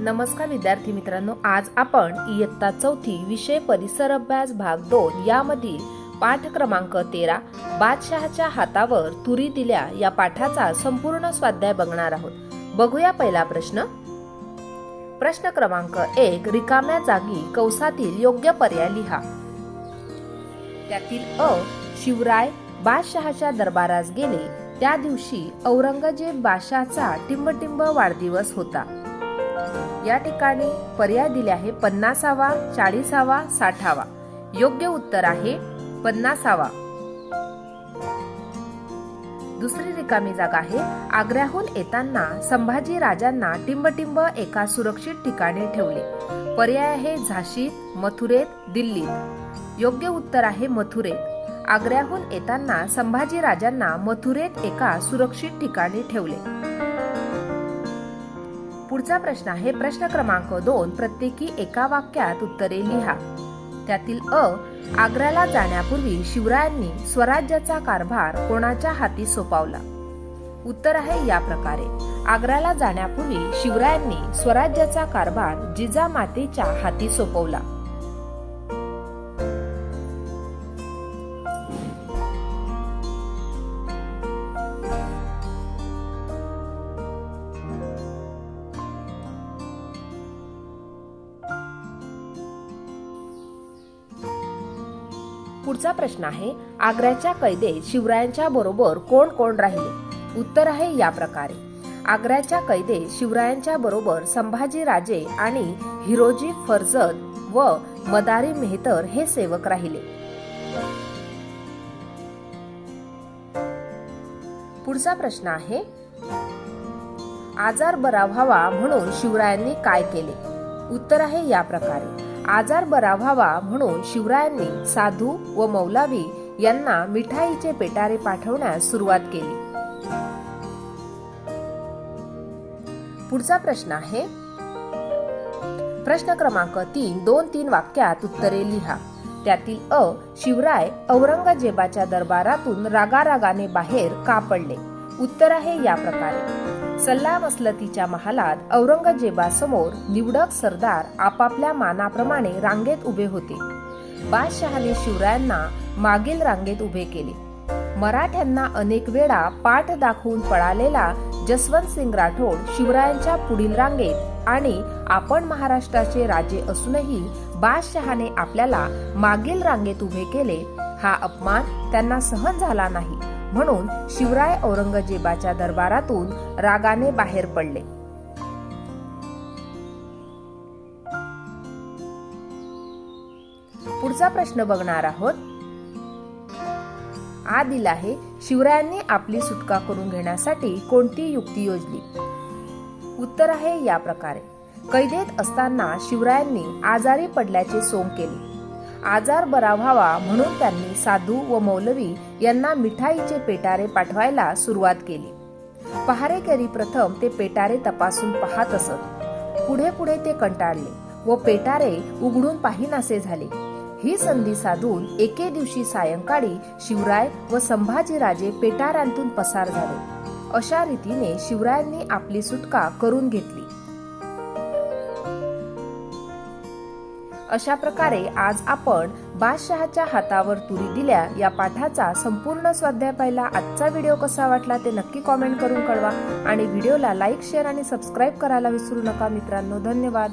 नमस्कार विद्यार्थी मित्रांनो आज आपण इयत्ता चौथी विषय परिसर अभ्यास भाग दोन यामधील पाठ क्रमांक तेरा बादशहाच्या हातावर तुरी दिल्या या पाठाचा संपूर्ण स्वाध्याय बघणार आहोत. बघूया पहिला प्रश्न. प्रश्न क्रमांक एक रिकाम्या जागी कौसातील योग्य पर्याय लिहा. त्यातील अ शिवराय बादशहाच्या दरबारास गेले. त्या दिवशी औरंगजेब बादशहाचा टिंबटिंब वाढदिवस होता. या ठिकाणी पर्याय दिले आहे पन्नासावा चाळीसावा साठावा. योग्य उत्तर आहे पन्नासावा. दुसरी रिकामी जागा आहे आग्र्याहून येताना संभाजी राजांना टिंबटिंब एका सुरक्षित ठिकाणी ठेवले. पर्याय आहे झाशीत मथुरेत दिल्लीत. योग्य उत्तर आहे मथुरेत. आग्र्याहून येताना संभाजी राजांना मथुरेत एका सुरक्षित ठिकाणी ठेवले. पुढचा प्रश्न आहे. प्रश्न क्रमांक दोन प्रत्येकी एका वाक्यात उत्तरे लिहा. त्यातील अ आग्र्याला जाण्यापूर्वी शिवरायांनी स्वराज्याचा कारभार कोणाच्या हाती सोपावला? उत्तर आहे या प्रकारे. आग्र्याला जाण्यापूर्वी शिवरायांनी स्वराज्याचा कारभार जिजामातेच्या हाती सोपवला. पुढचा प्रश्न आहे आग्र्याच्या कैदेत शिवरायांच्या बरोबर कोण कोण राहिले? उत्तर आहे या प्रकारे. आग्र्याच्या कैदेत शिवरायांच्या बरोबर संभाजी राजे आणि हिरोजी फर्जत व मदारी मेहतर हे सेवक राहिले. पुढचा प्रश्न आहे आजार बरा व्हावा म्हणून शिवरायांनी काय केले? उत्तर आहे या प्रकारे. आजार बरा व्हावा म्हणून शिवरायांनी साधू व मौलावी यांना मिठाईचे पेटारे पाठवण्यास सुरुवात केली. पुढचा प्रश्न आहे. प्रश्न क्रमांक तीन दोन तीन वाक्यात उत्तरे लिहा. त्यातील अ शिवराय औरंगजेबाच्या दरबारातून रागारागाने बाहेर का पडले उत्तर आहे या प्रकारे. सल्ला मसलतीच्या महालात औरंगजेबासमोर निवडक सरदार आपापल्या मानाप्रमाणे रांगेत उभे होते. बादशहाने शिवरायांना मागील रांगेत उभे केले. मराठ्यांना अनेक वेळा पाठ दाखवून पळालेला जसवंत सिंग राठोड शिवरायांच्या पुढील रांगेत आणि आपण महाराष्ट्राचे राजे असूनही बादशहाने आपल्याला मागील रांगेत उभे केले हा अपमान त्यांना सहन झाला नाही. म्हणून शिवराय औरंगजेबाच्या दरबारातून रागाने बाहेर पडले. पुढचा प्रश्न बघणार आहोत. आदिल आहे शिवरायांनी आपली सुटका करून घेण्यासाठी कोणती युक्ती योजली? उत्तर आहे या प्रकारे. कैदेत असताना शिवरायांनी आजारी पडल्याचे सोंग केले. आजार बरा व्हावा म्हणून त्यांनी साधू व मौलवी यांना मिठाईचे पेटारे पाठवायला सुरुवात केली. पहारेकरी प्रथम ते पेटारे तपासून पाहत असत. पुढे पुढे ते कंटाळले व पेटारे उघडून पाहिनासे झाले. ही संधी साधून एके दिवशी सायंकाळी शिवराय व संभाजीराजे पेटारांतून पसार झाले. अशा रीतीने शिवरायांनी आपली सुटका करून घेतली. अशा प्रकारे आज आपण बादशहाच्या हातावर तुरी दिल्या या पाठाचा संपूर्ण स्वाध्याय पाहिला. आजचा व्हिडिओ कसा वाटला ते नक्की कॉमेंट करून कळवा. आणि व्हिडिओला लाईक शेअर आणि सबस्क्राईब करायला विसरू नका मित्रांनो. धन्यवाद.